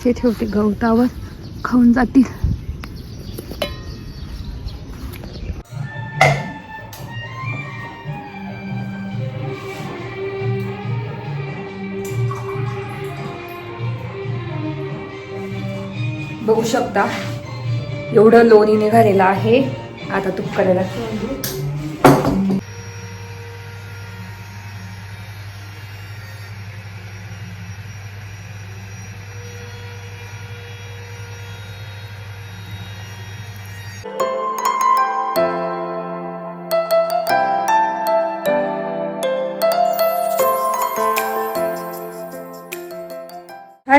इथे ठेवते गवतावर खाऊन जातील. बघू शकता एवढं लोणी निघालेलं आहे. आता तूप करायला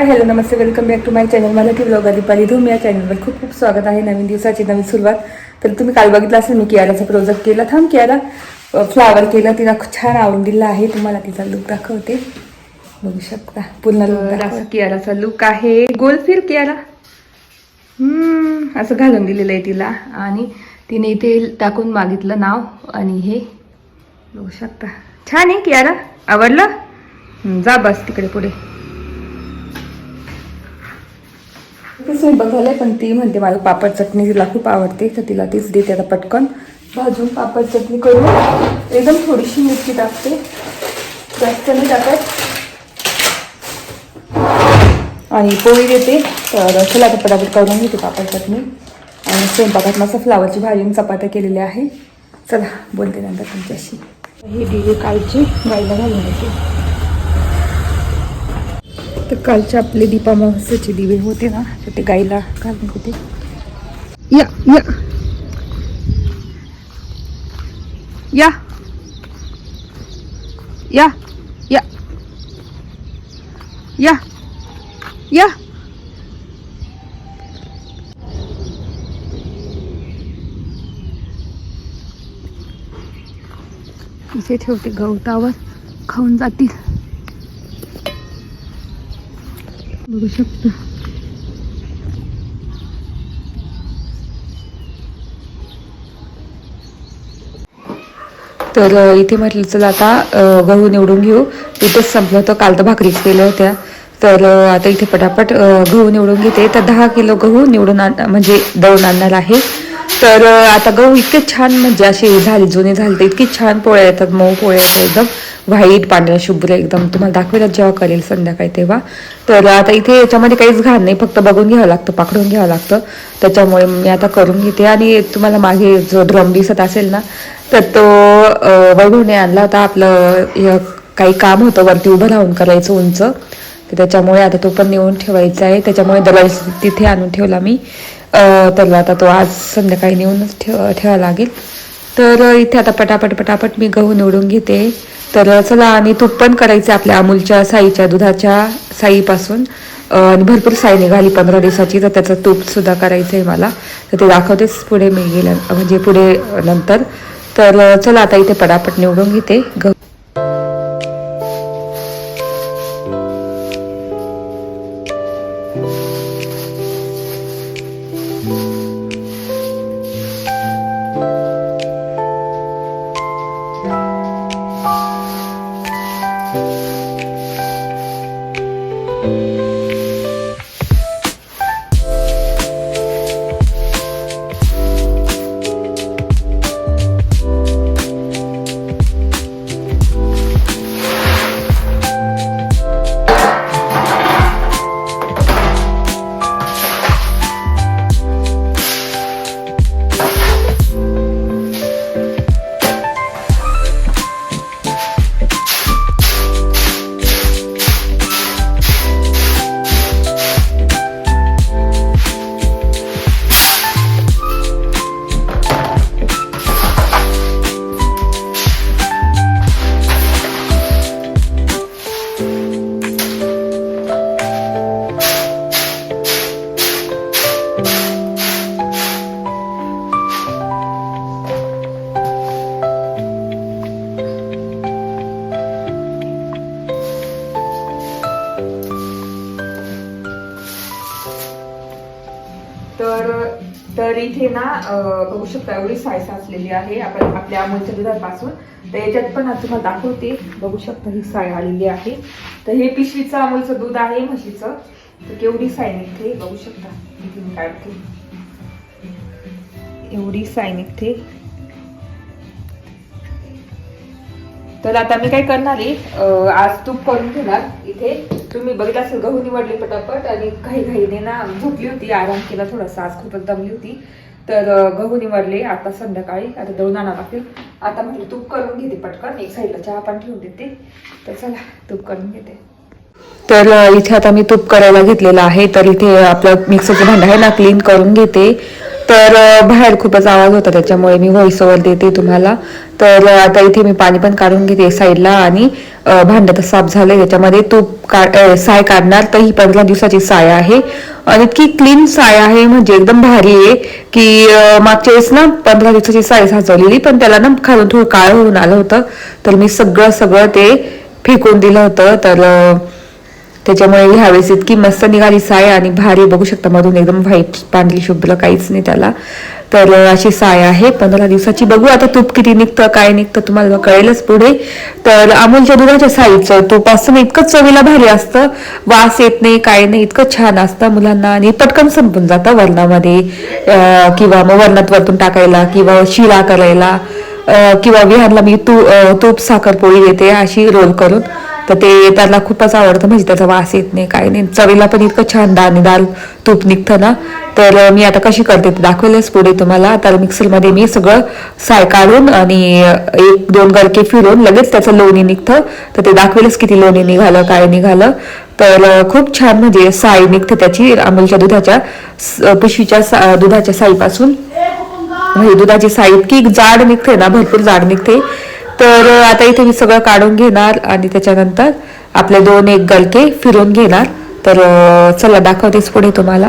hi hello Namaste welcome back to my channel Marathi blog Deepali Dhoom या चॅनलवर खूप खूप स्वागत आहे. नवीन दिवसाची नवीन सुरुवात. तर तुम्ही काल बघितलं असेल मी कियाराचा प्रोजेक्ट केला. थांब कियारा. फ्लावर केला. तिला छान आवडून दिला आहे. तुम्हाला तिचा लुक दाखवते. बघू शकता. पूर्ण लुक असा कियाराचा लुक आहे. गोल फिर कियारा. असं घालून दिलेलं आहे तिला. आणि तिने इथे टाकून मागितलं नाव आणि हे. बघू शकता. छान आहे कियारा. आवडलं? जा बस तिकडे पुढे. स्वयंपाक झालाय पण ती म्हणते मला पापड चटणी तिला खूप आवडते तर तिला तीच देते आता पटकन. भाजून पापड चटणी करून एकदम थोडीशी मिरची टाकते. जास्त नाही टाकत. आणि पोळी देते. तर चला आता पटापट करून घेते पापड चटणी. आणि स्वयंपाकात मस्त फ्लावरची भाजी चपात्या केलेल्या आहे. चला बोलते नंतर तुमच्याशी. हे दिवे कालची गायला घालून देते. तर कालचे आपले दीपा महोत्सवचे दिवे होते ना तर ते गाईला घालून होते. या या. या. या या. या. या. इथे ठेवते गवतावर खाऊन जातील. बघू शकता. तर इथे म्हटलं चला आता गहू निवडून घेऊ. इथेच संपलं होतं काल तर भाकरीच केल्या होत्या. तर आता इथे पटापट गहू निवडून घेते. तर दहा किलो गहू निवडून आण म्हणजे दळून आणणार आहे. तर आता गहू इतके छान म्हणजे असे झाले जुने झाले तर इतकी छान पोळ्या येतात मऊ पोळ्या येतात एकदम. व्हाईट पांढऱ्या शुभ्र एकदम तुम्हाला दाखवेल जेव्हा करेल संध्याकाळी तेव्हा. तर आता इथे याच्यामध्ये काहीच घाण नाही फक्त बघून घ्यावं लागतं पाकडून घ्यावं लागतं. त्याच्यामुळे मी आता करून घेते आणि तुम्हाला मागे जो ड्रम दिसत असेल ना तर तो वैभवने आणला होता. आपलं काही काम होतं वरती उभं राहून करायचं उंच. तर त्याच्यामुळे आता तो पण नेऊन ठेवायचा आहे. त्याच्यामुळे दरवाज तिथे आणून ठेवला मी. तर आता तो आज संध्याकाळी नेऊनच ठेव ठेवा लागेल. तर इथे आता पटापट पटापट मी गहू निवडून घेते. तर चला आणि तूप पण करायचं आपल्या अमूलच्या साईच्या दुधाच्या साईपासून. आणि भरपूर साई निघाली पंधरा दिवसाची तर त्याचं तूपसुद्धा करायचं आहे मला. तर ते दाखवतेच पुढे मी गेल्या म्हणजे पुढे नंतर. तर चला आता इथे पटापट निवडून घेते. गहू बघू शकता एवढी साय साचलेली आहे. आपण आपल्या अमूलच्या दुधापासून. तर याच्यात पण आज तुम्हाला दाखवते. बघू शकता ही साय आलेली आहे. तर हे पिशवीचं अमूलचं दूध आहे म्हशीचं. तर केवढी साय निघते बघू शकता. इथे काढते एवढी साय निघते. तर आता मी काय करणार आहे आज तूप करून घेणार. इथे तुम्ही बघितलं असेल गहू निवडले पटापट. आणि काही घाईने ना झोपली होती. आराम केला थोडासा. आज खूपच दमली होती. तर गहू निवडले आता संध्याकाळी आता दळून आणावं लागतील. आता म्हणजे तूप करून घेते पटकन एक साईडला चहा पण ठेवून देते. तर चला तूप करून घेते. तर इथे आता मी तूप करायला घेतलेलं आहे तर इथे आपलं मिक्सरचं भांडं आहे ना क्लीन करून घेते. तर बाहेर खूपच आवाज होता त्याच्यामुळे मी व्हॉइस ओव्हर देते तुम्हाला. तर आता इथे मी पाणी पण काढून घेते साईडला आणि अ, भांडं तर साफ झालंय त्याच्यामध्ये तूप का साय काढणार तर ही पंधरा दिवसाची साय आहे. आणि इतकी क्लीन साय आहे म्हणजे एकदम भारी आहे की मागच्या वेळेस ना पंधरा दिवसाची साय साचवलेली पण त्याला ना खालून थोडं काळ होऊन आलं होतं. तर मी सगळं सगळं ते फेकून दिलं होतं. तर त्याच्यामुळे ह्यावेळेस इतकी मस्त निघाली साय आणि भारी बघू शकता मधून एकदम व्हाईट पांढरी शुभ्र काहीच नाही त्याला. तर अशी साय आहे पंधरा दिवसाची. बघू आता तूप किती निघतं काय निघतं तुम्हाला कळेलच पुढे. तर अमूलच्या दुधाच्या साईचं तूप असतं इतकं चवीला भारी असतं. वास येत नाही काय नाही इतकं छान असतं मुलांना. आणि पटकन संपून जातं वरणामध्ये किंवा मग वरणात वरतून टाकायला किंवा शिरा करायला. किंवा विहारला मी तू तूप साखरपोळी देते अशी रोल करून. तर ते त्याला खूपच आवडतं म्हणजे त्याचा वास येत नाही काय नाही. चवीला पण इतकं छान दाणेदार तूप निघतं ना. तर मी आता कशी करते ते दाखवलेच पुढे तुम्हाला. तर मिक्सरमध्ये मी सगळं साय काढून आणि एक दोन गरके फिरून लगेच त्याचं लोणी निघतं. तर ते दाखवेलच किती लोणी निघालं काय निघालं. तर खूप छान म्हणजे साय निघते त्याची अमूलच्या दुधाच्या स- पिशवीच्या सा- दुधाच्या साईपासून. म्हणजे दुधाची साई इतकी जाड निघते ना भरपूर जाड निघते. तर आता इथे मी सगळं काढून घेणार आणि त्याच्यानंतर आपले दोन एक गलके फिरून घेणार. तर चला दाखवतेच पुढे तुम्हाला.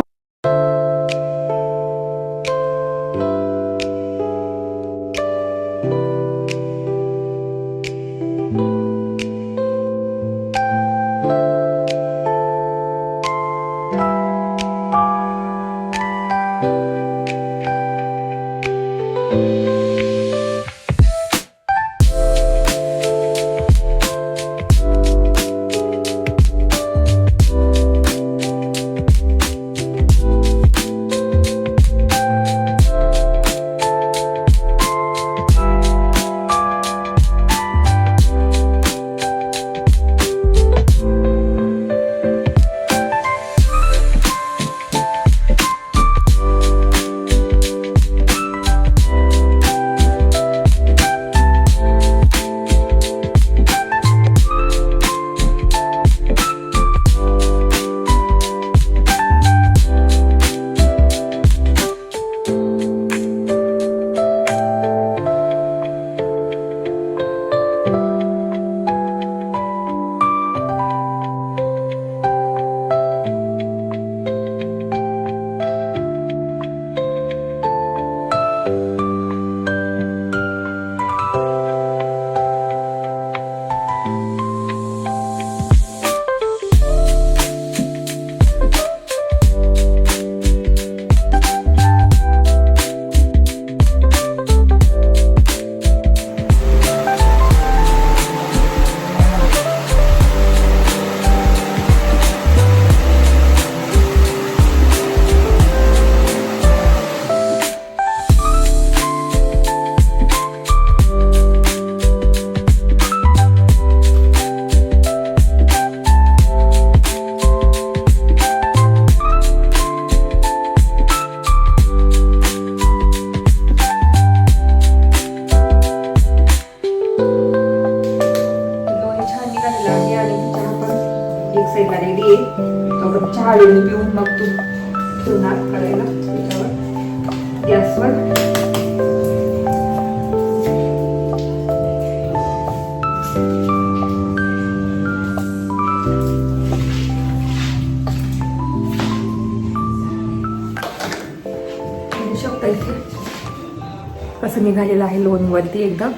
असं निघालेलं आहे लोणवरती एकदम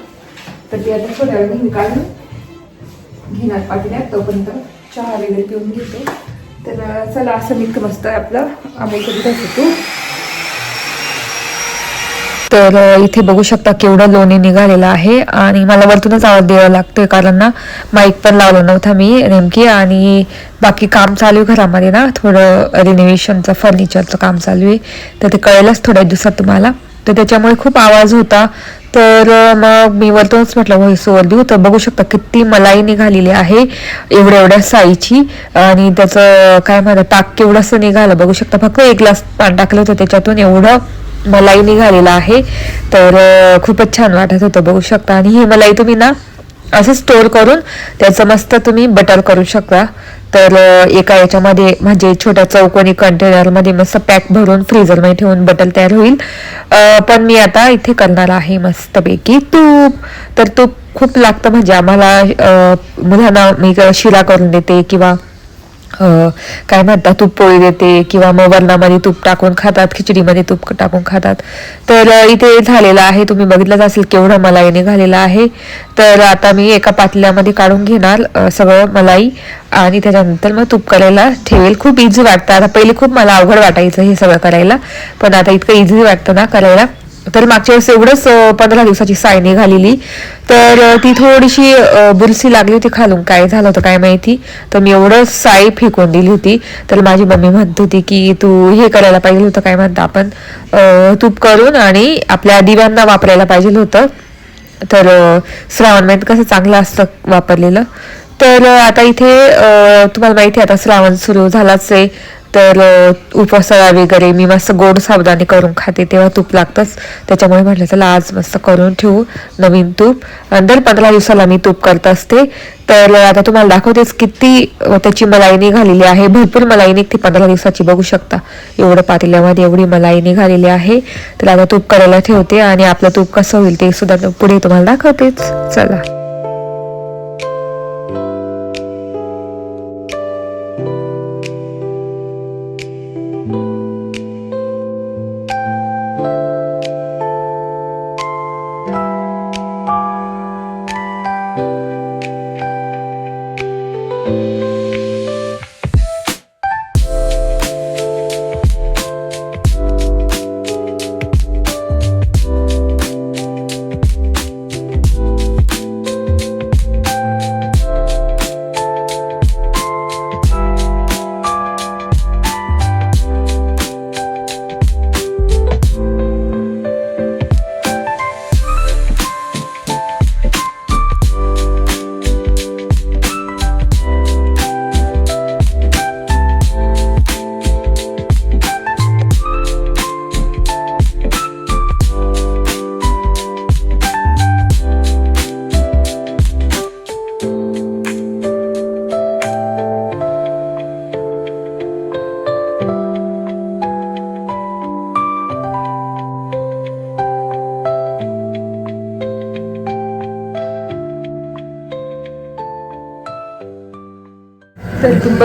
तर ते आता थोड्या वेळाने मी काढून घेणार पाठवण्यात तोपर्यंत चहा वगैरे पिऊन घेते. तर चला असं निघतं मस्त आपलं अमूलचं दुधाचं तूप तर इथे बघू शकता केवढं लोणी निघालेलं आहे. आणि मला वरतूनच आवाज द्यावा लागतोय कारण ना माईक पण लावलं नव्हता मी नेमकी. आणि बाकी काम चालू आहे घरामध्ये ना थोडं रिनोव्हेशनचं फर्निचरचं काम चालू आहे. तर ते कळेलच थोड्या दिवसात तुम्हाला. तर त्याच्यामुळे खूप आवाज होता. तर मग मी वरतूनच म्हटलं व्हॉइस ओव्हर देऊ तर बघू शकता किती मलाई निघालेली आहे एवढ्या एवढ्या साईची. आणि त्याचं काय म्हणतात ताक केवढंसं निघालं. बघू शकता फक्त एक ग्लास पाणी टाकलं होतं त्याच्यातून एवढं मलाई निघालेलं आहे. तर खूपच छान वाटत होतं बघू शकता. आणि ही मलाई तुम्ही ना असं स्टोर करून त्याचं मस्त तुम्ही बटर करू शकता. तर एका याच्यामध्ये म्हणजे छोट्या चौकोनी कंटेनरमध्ये मस्त पॅक भरून फ्रीजरमध्ये ठेवून बटल तयार होईल. पण मी आता इथे करणार आहे मस्तपैकी तूप. तर तूप खूप लागतं म्हणजे आम्हाला मुलांना मी शिरा करून देते किंवा काय म्हणतात तूप पोळी देते किंवा मग वरणामध्ये तूप टाकून खातात खिचडीमध्ये तूप टाकून खातात. तर इथे झालेलं आहे तुम्ही बघितलंच असेल केवढं मलाई निघालेलं आहे. तर आता मी एका पातल्यामध्ये काढून घेणार सगळं मलाई आणि त्याच्यानंतर मग तूप करायला ठेवेल. खूप इझी वाटतं. आता पहिले खूप मला अवघड वाटायचं हे सगळं करायला पण आता इतकं इझी वाटतं ना करायला. तर मागच्या वेळेस एवढंच पंधरा दिवसाची साय निघालेली तर ती थोडीशी बुरशी लागली होती खालून. काय झालं होतं काय माहिती? तर मी एवढं साय फेकून दिली होती. तर माझी मम्मी म्हणत होती की तू हे करायला पाहिजे होतं काय म्हणतं आपण. तूप करून आणि आपल्या दिव्यांना वापरायला पाहिजे होतं. तर श्रावण महिन्यात कसं चांगलं असतं वापरलेलं. तर आता इथे तुम्हाला माहिती आहे आता श्रावण सुरू झालाच आहे तर उपवासाला वगैरे मी मस्त गोड सावधानी करून खाते तेव्हा तूप लागतंच. त्याच्यामुळे म्हटलं चला आज मस्त करून ठेवू नवीन तूप. आणि दर पंधरा दिवसाला मी तूप करत असते. तर आता तुम्हाला दाखवतेच किती त्याची मलाई निघालेली आहे. भरपूर मलाई निघते पंधरा दिवसाची बघू शकता. एवढं पातेल्यामध्ये एवढी मलाई निघालेली आहे. तर आता तूप करायला ठेवते आणि आपलं तूप कसं होईल ते सुद्धा पुढे तुम्हाला दाखवतेच. चला.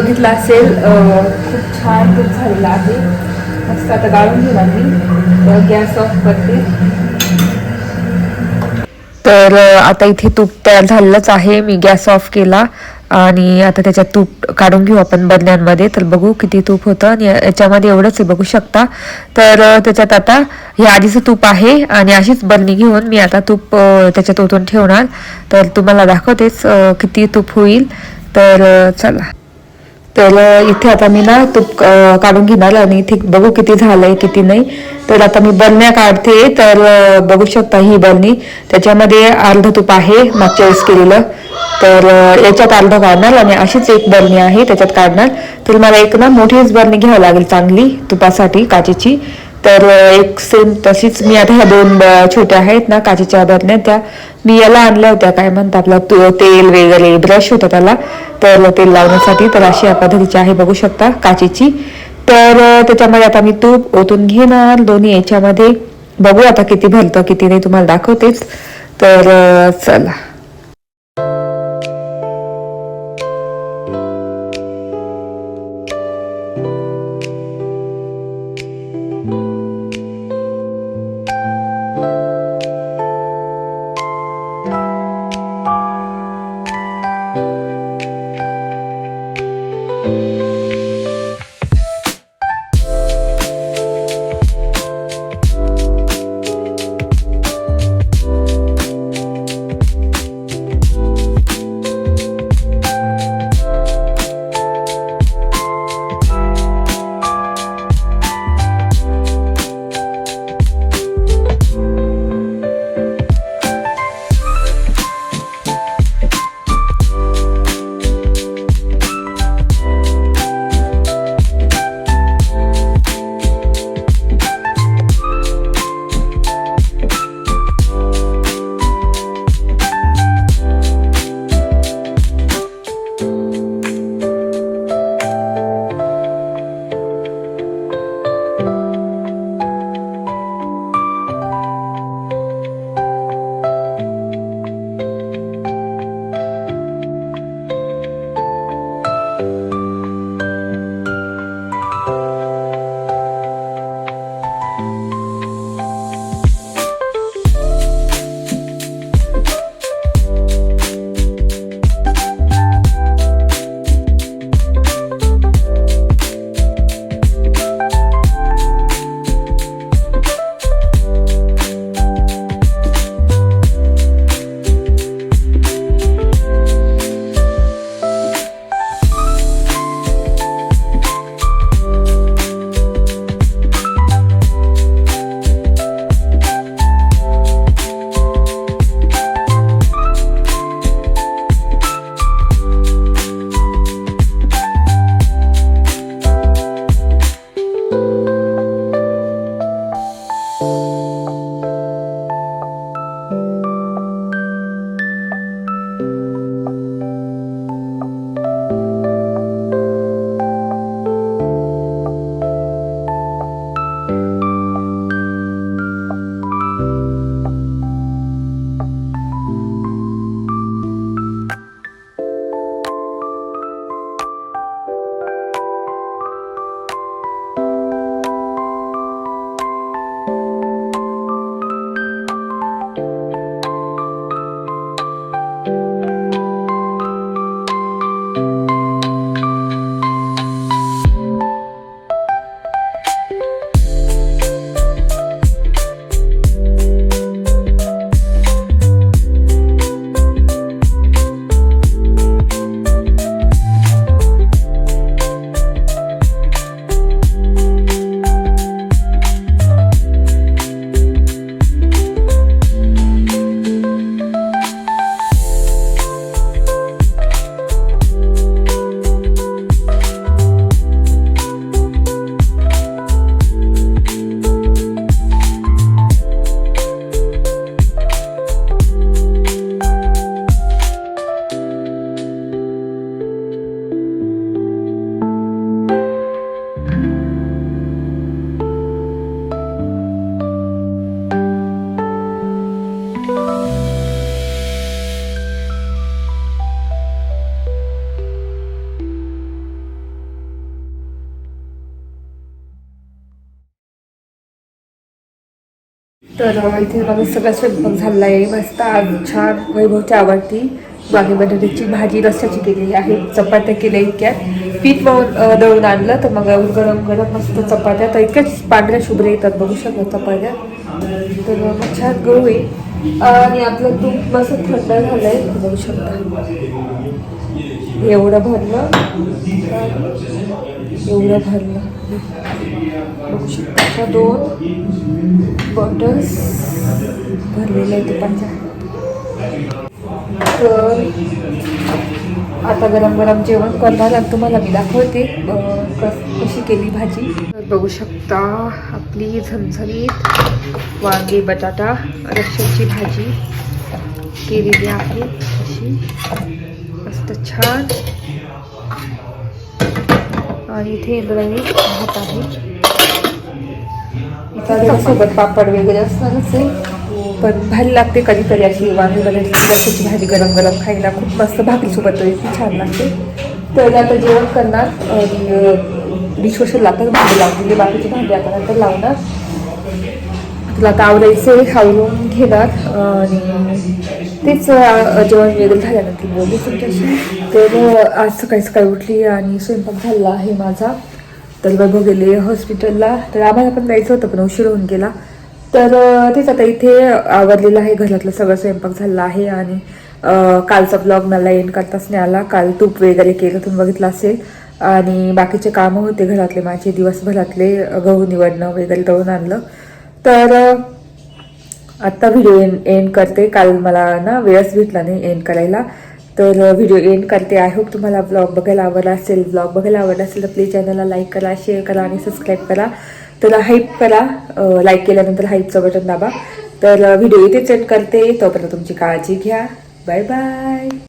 बघितला असेल खूप छान खूप झालेला आहे. मस्त आता गाळून घेणार मी गॅस ऑफ करते. तर आता इथे तूप तयार झालेलंच आहे. मी गॅस ऑफ केला आणि आता त्याच्यात तूप काढून घेऊ आपण बदल्यांमध्ये. तर बघू किती तूप होतं आणि याच्यामध्ये एवढंच आहे बघू शकता. तर त्याच्यात आता हे आधीचं तूप आहे आणि अशीच बरणी घेऊन मी आता तूप त्याच्यात ओतून ठेवणार. तर तुम्हाला दाखवतेच किती तूप होईल. तर चला. तर इथे आता मी ना तूप काढून घेणार आणि इथे बघू किती झालंय किती नाही. तर आता मी बरण्या काढते तर बघू शकता ही बरणी. त्याच्यामध्ये अर्ध तूप आहे मागच्या वेळेस केलेलं. तर याच्यात अर्ध काढणार आणि अशीच एक बरणी आहे त्याच्यात काढणार. तर मला एक ना मोठीच बरणी घ्यावी लागेल चांगली तुपासाठी काचेची. तर एक सेम तशीच मी आता ह्या दोन ब- छोट्या आहेत ना काचेच्या बरण्या त्या मी याला आणल्या होत्या. काय म्हणतात आपला तु- तेल वगैरे ब्रश होता त्याला. तर तेल लावण्यासाठी तर अशी या पद्धतीची आहे बघू शकता काचेची. तर त्याच्यामध्ये आता मी तूप ओतून घेणार. दोन्ही याच्यामध्ये बघू आता किती भरतं किती नाही तुम्हाला दाखवतेच. तर चला. तर इथे माझा सगळा स्वयंपाक झाला आहे मस्त आज छान वैभवची आवडती वांगे बटाट्याची भाजी रस्त्याची केलेली आहे. चपात्या केल्या इतक्या पीठ मळून दळून आणलं तर मग गरम गरम मस्त चपात्या. तर इतक्याच पांढऱ्या शुभ्र येतात. बघू शकता चपात्या. तर मग छान गहू आहे. आणि आपलं तूप मस्त थंड झालं आहे बघू शकता. एवढं भरलं. एवढं भरलं. बघू शकता. अशा दोन बॉटल्स भरलेले आहेत तुपाच्या तर आता गरम गरम जेवण करणार आणि तुम्हाला मी दाखवते कशी केली भाजी. तर बघू शकता आपली झणझणीत वांगे बटाटा रश्याची भाजी केलेली आहे. अशी मस्त छान. आणि इथे इंद्रायणी भात आहे. सोबत पापड वगैरे असणारच आहे. पण भारी लागते कधी कधी अशी वांगी बटाट्याची भाजी गरम गरम खायला खूप मस्त भाकरीसोबत तरी ती छान लागते. तर आता जेवण करणार आणि डिशवॉशर लागतात भांडी लावून म्हणजे बाकीची भांडी आता नंतर लावणार. तुला आता आवडायचं खाऊन. घेणार. आणि तेच जेवण वगैरे झाल्यानंतर बोलली तुमच्याशी. तर आज सकाळी सकाळी उठली आणि स्वयंपाक झाला आहे माझा. तर वैभव गेले हॉस्पिटलला. तर आम्हाला पण जायचं होतं पण उशीर होऊन गेला. तर तेच आता इथे आवरलेलं आहे. घरातलं सगळं स्वयंपाक झाला आहे आणि कालचा ब्लॉग मला एंड करताच नाही आला. काल तूप वगैरे केलं तुम्ही बघितलं असेल. आणि बाकीचे कामं होते घरातले माझे दिवसभरातले गहू निवडणं वगैरे दळून आणलं. तर आत्ता व्हिडिओ एंड एंड करते. काल मला ना वेळच भेटला नाही एंड करायला. तर व्हिडिओ एंड करते. आय होप तुम्हाला ब्लॉग बघायला आवडला असेल ब्लॉग बघायला आवडला असेल तर प्लीज चॅनलला लाईक करा शेअर करा आणि सबस्क्राईब करा. तर हाईप करा. लाईक केल्यानंतर हाईपचं बटन दाबा. तर व्हिडिओ इथेच एंड करते. तोपर्यंत तुमची काळजी घ्या. Bye bye